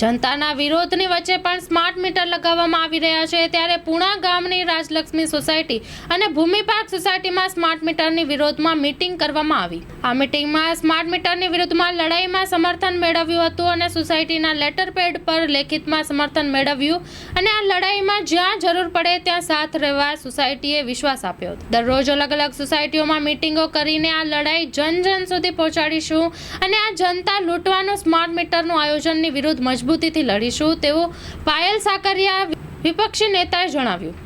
જનતાના વિરોધની વચ્ચે પણ સ્માર્ટ મીટર લગાવવામાં આવી રહ્યા છે. ત્યારે પુણા ગામની રાજલક્ષ્મી સોસાયટી અને ભૂમિ સોસાયટીમાં સ્માર્ટ મીટરની વિરોધમાં મીટિંગ કરવામાં આવી. આ મીટિંગમાં સ્માર્ટ મીટરની વિરુદ્ધમાં લડાઈમાં સમર્થન મેળવ્યું હતું અને સોસાયટીના લેટર પેડ પર લેખિતમાં સમર્થન મેળવ્યું અને આ લડાઈમાં જ્યાં જરૂર પડે ત્યાં સાથ રહેવા સોસાયટીએ વિશ્વાસ આપ્યો હતો. દરરોજ અલગ અલગ સોસાયટીઓમાં મીટિંગો કરીને આ લડાઈ જન જન સુધી પહોંચાડીશું અને આ જનતા લૂંટવાનો સ્માર્ટ મીટરનું આયોજનની વિરુદ્ધ મજબૂતીથી લડીશું તેવું પાયલ સાકરિયા વિપક્ષી નેતાએ જણાવ્યું.